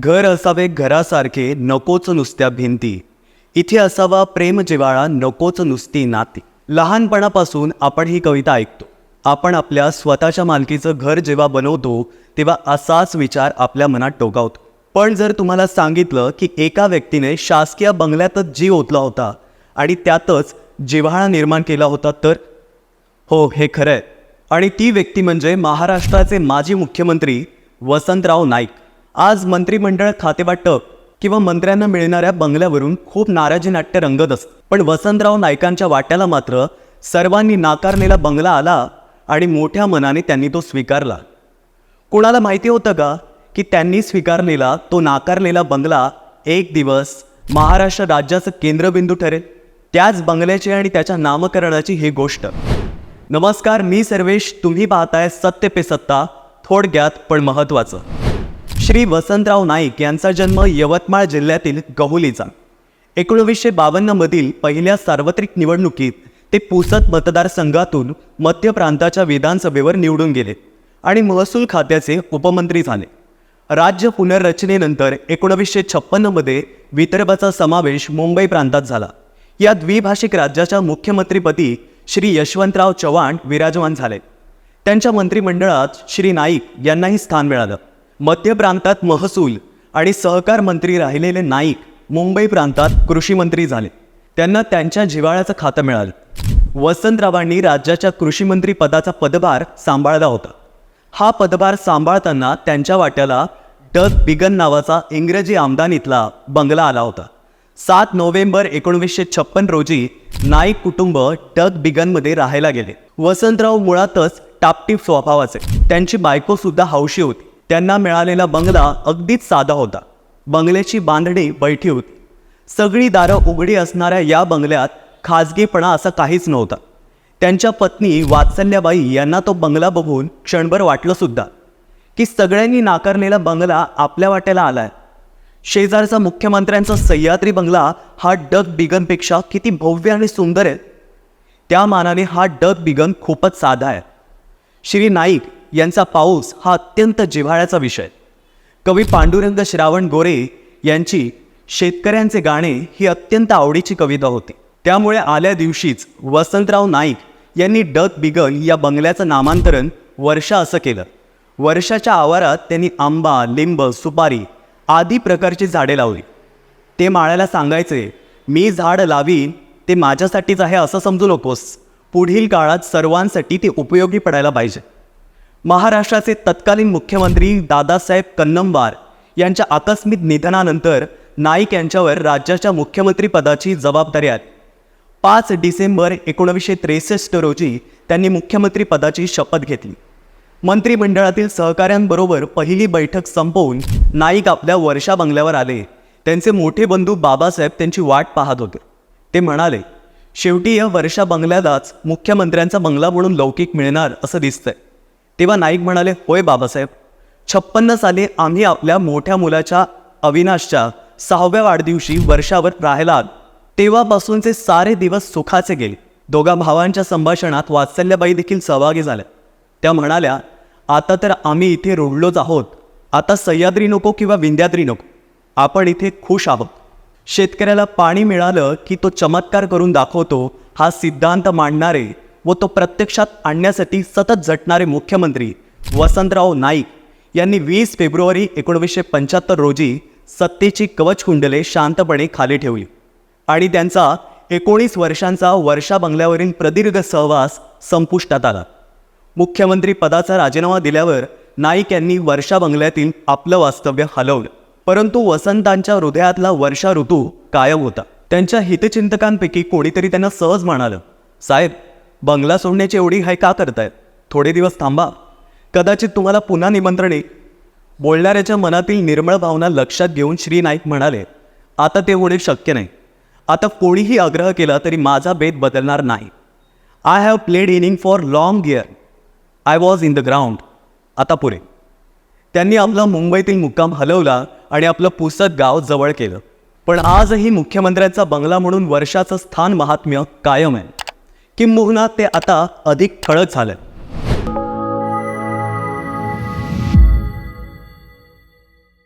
घर असावे घरासारखे नकोच नुसत्या भिंती. इथे असावा प्रेम जिव्हाळा नकोच नुसती नाती. लहानपणापासून आपण ही कविता ऐकतो. आपण आपल्या स्वतःच्या मालकीचं घर जेव्हा बनवतो तेव्हा असाच विचार आपल्या मनात टोकावतो. पण जर तुम्हाला सांगितलं की एका व्यक्तीने शासकीय बंगल्यातच जीव ओतला होता आणि त्यातच जिव्हाळा निर्माण केला होता तर? हो हे खरं आहे आणि ती व्यक्ती म्हणजे महाराष्ट्राचे माजी मुख्यमंत्री वसंतराव नाईक. आज मंत्रिमंडळ खातेवाटप किंवा मंत्र्यांना मिळणाऱ्या बंगल्यावरून खूप नाराजी नाट्य रंगत असत. पण वसंतराव नायकांच्या वाट्याला मात्र सर्वांनी नाकारलेला बंगला आला आणि मोठ्या मनाने त्यांनी तो स्वीकारला. कुणाला माहिती होतं का की त्यांनी स्वीकारलेला तो नाकारलेला बंगला एक दिवस महाराष्ट्र राज्याचं केंद्रबिंदू ठरेल? त्याच बंगल्याची आणि त्याच्या नामकरणाची ही गोष्ट. नमस्कार मी सर्वेश. तुम्ही पाहताय सत्य पे सत्ता. थोडक्यात पण महत्त्वाचं. श्री वसंतराव नाईक यांचा जन्म यवतमाळ जिल्ह्यातील गहुलीचा. एकोणवीसशे बावन्नमधील पहिल्या सार्वत्रिक निवडणुकीत ते पुसद मतदारसंघातून मध्य प्रांताच्या विधानसभेवर निवडून गेले आणि महसूल खात्याचे उपमंत्री झाले. राज्य पुनर्रचनेनंतर एकोणवीसशे छप्पन्नमध्ये विदर्भाचा समावेश मुंबई प्रांतात झाला. या द्विभाषिक राज्याच्या मुख्यमंत्रीपदी श्री यशवंतराव चव्हाण विराजमान झाले. त्यांच्या मंत्रिमंडळात श्री नाईक यांनाही स्थान मिळालं. मध्य प्रांतात महसूल आणि सहकार मंत्री राहिलेले नाईक मुंबई प्रांतात कृषी मंत्री झाले. त्यांना त्यांच्या जिव्हाळ्याचं खातं मिळालं. वसंतरावांनी राज्याच्या कृषीमंत्री पदाचा पदभार सांभाळला होता. हा पदभार सांभाळताना त्यांच्या वाट्याला डग बिगन नावाचा इंग्रजी आमदानीतला बंगला आला होता. सात नोव्हेंबर एकोणवीसशे छप्पन रोजी नाईक कुटुंब डग बिगनमध्ये राहायला गेले. वसंतराव मुळातच टापटीप स्वभावाचे. त्यांची बायकोसुद्धा हौशी होती. त्यांना मिळालेला बंगला अगदीच साधा होता. बंगल्याची बांधणी बैठी होती. सगळी दारं उघडी असणाऱ्या या बंगल्यात खाजगीपणा असा काहीच नव्हता. त्यांच्या पत्नी वात्सल्याबाई यांना तो बंगला बघून क्षणभर वाटलं सुद्धा की सगळ्यांनी नाकारलेला बंगला आपल्या वाट्याला आलाय. शेजारचा मुख्यमंत्र्यांचा सह्याद्री बंगला हा डग बिगनपेक्षा किती भव्य आणि सुंदर आहे. त्या मानाने हा डग बिगम खूपच साधा आहे. श्री नाईक यांचा पाऊस हा अत्यंत जिव्हाळ्याचा विषय. कवी पांडुरंग श्रावण गोरे यांची शेतकऱ्यांचे गाणे ही अत्यंत आवडीची कविता होती. त्यामुळे आल्या दिवशीच वसंतराव नाईक यांनी डग बिगल या बंगल्याचं नामांतरण वर्षा असं केलं. वर्षाच्या आवारात त्यांनी आंबा लिंब सुपारी आदी प्रकारची झाडे लावली. ते माळ्याला सांगायचे मी झाड लावीन ते माझ्यासाठीच आहे असं समजू नकोस. पुढील काळात सर्वांसाठी ते उपयोगी पडायला पाहिजे. महाराष्ट्राचे तत्कालीन मुख्यमंत्री दादासाहेब कन्नमवार यांच्या आकस्मिक निधनानंतर नाईक यांच्यावर राज्याच्या मुख्यमंत्रीपदाची जबाबदारी आली. पाच डिसेंबर एकोणीसशे त्रेसष्ट रोजी त्यांनी मुख्यमंत्रीपदाची शपथ घेतली. मंत्रिमंडळातील सहकाऱ्यांबरोबर पहिली बैठक संपवून नाईक आपल्या वर्षा बंगल्यावर आले. त्यांचे मोठे बंधू बाबासाहेब त्यांची वाट पाहत होते. ते म्हणाले शेवटी या वर्षा बंगल्यालाच मुख्यमंत्र्यांचा बंगला म्हणून लौकिक मिळणार असं दिसतंय. तेव्हा नाईक म्हणाले होय बाबासाहेब छप्पन्न साली आम्ही आपल्या मोठ्या मुलाच्या अविनाशच्या सहाव्या वाढदिवशी वर्षावर राहायला आलो. तेव्हापासूनचे सारे दिवस सुखाचे गेले. दोघा भावांच्या संभाषणात वात्सल्याबाई देखील सहभागी झाल्या. त्या म्हणाल्या आता तर आम्ही इथे रुळलोच आहोत. आता सह्याद्री नको किंवा विंध्याद्री नको. आपण इथे खुश आहोत. शेतकऱ्याला पाणी मिळालं की तो चमत्कार करून दाखवतो हा सिद्धांत मांडणारे व तो प्रत्यक्षात आणण्यासाठी सतत झटणारे मुख्यमंत्री वसंतराव नाईक यांनी वीस फेब्रुवारी एकोणवीसशे पंच्याहत्तर रोजी सत्तेची कवच कुंडले शांतपणे खाली ठेवली. आणि त्यांचा एकोणीस वर्षांचा वर्षा बंगल्यावरील प्रदीर्घ सहवास संपुष्टात आला. मुख्यमंत्री पदाचा राजीनामा दिल्यावर नाईक यांनी वर्षा बंगल्यातील आपलं वास्तव्य हलवलं. परंतु वसंतांच्या हृदयातला वर्षा ऋतू कायम होता. त्यांच्या हितचिंतकांपैकी कोणीतरी त्यांना सहज म्हणालं साहेब बंगला सोडण्याची एवढी हाय का करतायत? थोडे दिवस थांबा. कदाचित तुम्हाला पुन्हा निमंत्रण येईल. बोलणाऱ्याच्या मनातील निर्मळ भावना लक्षात घेऊन श्री नाईक म्हणाले आता ते होणे शक्य नाही. आता कोणीही आग्रह केला तरी माझा बेत बदलणार नाही. I have played inning for long year I was in the ground आता पुरे. त्यांनी आपला मुंबईतील मुक्काम हलवला आणि आपलं पुसद गाव जवळ केलं. पण आजही मुख्यमंत्र्यांचा बंगला म्हणून वर्षाचं स्थान महात्म्य कायम आहे. किंबहुना ते आता अधिक ठळक झालं